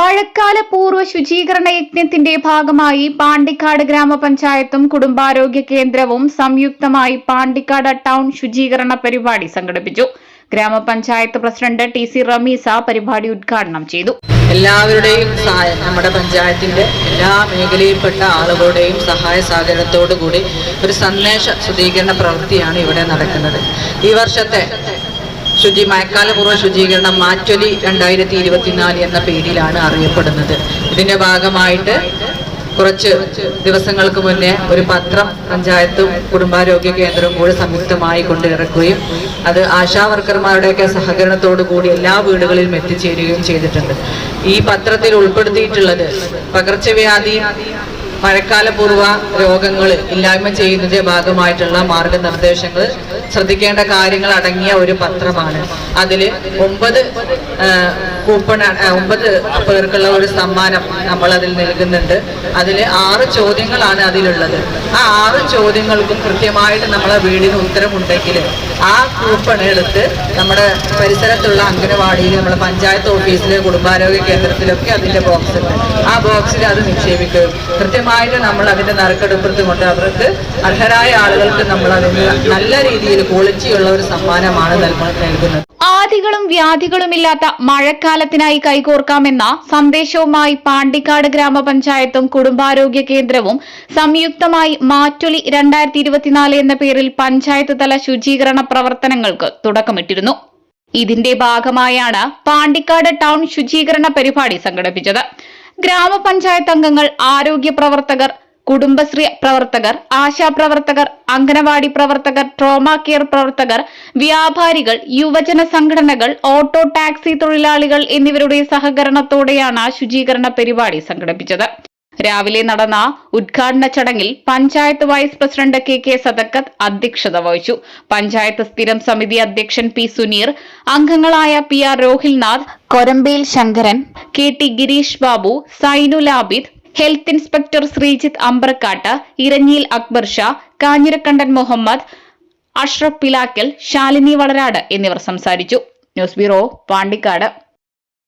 മഴക്കാല പൂർവ ശുചീകരണ യജ്ഞത്തിന്റെ ഭാഗമായി പാണ്ടിക്കാട് ഗ്രാമപഞ്ചായത്തും കുടുംബാരോഗ്യ കേന്ദ്രവും സംയുക്തമായി പാണ്ടിക്കാട് ടൗൺ ശുചീകരണ പരിപാടി സംഘടിപ്പിച്ചു. ഗ്രാമപഞ്ചായത്ത് പ്രസിഡന്റ് ടി സി റമീസ പരിപാടി ഉദ്ഘാടനം ചെയ്തു. എല്ലാവരുടെയും നമ്മുടെ പഞ്ചായത്തിന്റെ എല്ലാ മേഖലയിൽപ്പെട്ട ആളുകളുടെയും സഹായ സഹകരണത്തോടു കൂടി ഒരു സന്ദേശ ശുചീകരണ പ്രവൃത്തിയാണ് ഇവിടെ നടക്കുന്നത്. ഈ വർഷത്തെ ശുചി മഴക്കാലപൂർവ ശുചീകരണം മാറ്റൊലി രണ്ടായിരത്തി ഇരുപത്തിനാല് എന്ന പേരിലാണ് അറിയപ്പെടുന്നത്. ഇതിന്റെ ഭാഗമായിട്ട് കുറച്ച് ദിവസങ്ങൾക്ക് മുന്നേ ഒരു പത്രം പഞ്ചായത്തും കുടുംബാരോഗ്യ കേന്ദ്രവും കൂടി സംയുക്തമായി കൊണ്ടിറക്കുകയും അത് ആശാവർക്കർമാരുടെയൊക്കെ സഹകരണത്തോടു കൂടി എല്ലാ വീടുകളിലും എത്തിച്ചേരുകയും ചെയ്തിട്ടുണ്ട്. ഈ പത്രത്തിൽ ഉൾപ്പെടുത്തിയിട്ടുള്ളത് പകർച്ചവ്യാധി മഴക്കാലപൂർവ രോഗങ്ങൾ ഇല്ലായ്മ ചെയ്യുന്നതിന്റെ ഭാഗമായിട്ടുള്ള മാർഗനിർദ്ദേശങ്ങൾ ശ്രദ്ധിക്കേണ്ട കാര്യങ്ങൾ അടങ്ങിയ ഒരു പത്രമാണ്. അതിൽ ഒമ്പത് കൂപ്പൺ ഒമ്പത് പേർക്കുള്ള ഒരു സമ്മാനം നമ്മൾ അതിൽ നൽകുന്നുണ്ട്. അതിൽ ആറ് ചോദ്യങ്ങളാണ് അതിലുള്ളത്. ആ ആറ് ചോദ്യങ്ങൾക്കും കൃത്യമായിട്ട് നമ്മളെ വീടിന് ഉത്തരമുണ്ടെങ്കിൽ ആ കൂപ്പൺ എടുത്ത് നമ്മുടെ പരിസരത്തുള്ള അംഗനവാടിയിൽ നമ്മുടെ പഞ്ചായത്ത് ഓഫീസിലെ കുടുംബാരോഗ്യ കേന്ദ്രത്തിലൊക്കെ അതിന്റെ ബോക്സ് ഉണ്ട്. ആ ബോക്സിൽ അത് നിക്ഷേപിക്കുകയും കൃത്യമായിട്ട് നമ്മൾ അതിന്റെ നറുക്കെടുപ്പത്ത് കൊണ്ട് അവർക്ക് അർഹരായ ആളുകൾക്ക് നമ്മൾ അതിന് നല്ല രീതിയിൽ ക്വാളിറ്റിയുള്ള ഒരു സമ്മാനമാണ് നൽക- നൽകുന്നത്. ആദികളും വ്യാധികളുമില്ലാത്ത മഴക്കാലത്തിനായി കൈകോർക്കാമെന്ന സന്ദേശവുമായി പാണ്ടിക്കാട് ഗ്രാമപഞ്ചായത്തും കുടുംബാരോഗ്യ കേന്ദ്രവും സംയുക്തമായി മാറ്റൊലി രണ്ടായിരത്തി ഇരുപത്തിനാല് എന്ന പേരിൽ പഞ്ചായത്ത് തല ശുചീകരണ പ്രവർത്തനങ്ങൾക്ക് തുടക്കമിട്ടിരുന്നു. ഇതിന്റെ ഭാഗമായാണ് പാണ്ടിക്കാട് ടൗൺ ശുചീകരണ പരിപാടി സംഘടിപ്പിച്ചത്. ഗ്രാമപഞ്ചായത്ത് അംഗങ്ങൾ ആരോഗ്യ പ്രവർത്തകർ കുടുംബശ്രീ പ്രവർത്തകർ ആശാപ്രവർത്തകർ അംഗനവാടി പ്രവർത്തകർ ട്രോമ കെയർ പ്രവർത്തകർ വ്യാപാരികൾ യുവജന സംഘടനകൾ ഓട്ടോ ടാക്സി തൊഴിലാളികൾ എന്നിവരുടെ സഹകരണത്തോടെയാണ് ശുചീകരണ പരിപാടി സംഘടിപ്പിച്ചത്. രാവിലെ നടന്ന ഉദ്ഘാടന ചടങ്ങിൽ panchayat vice president K K Sadakkath അധ്യക്ഷത വഹിച്ചു. പഞ്ചായത്ത് സ്ഥിരം സമിതി അധ്യക്ഷൻ പി സുനീർ അംഗങ്ങളായ P R Rohilnath Korambel Sankaran K T Girish Babu Sainu Labid health inspector Sreejith Ambrakkat ഇരഞ്ഞിയിൽ Akbar Shah Kanjirakandan Muhammad Ashraf Pilakkal Shalini Valarad എന്നിവർ സംസാരിച്ചു. News bureau Pandikkad.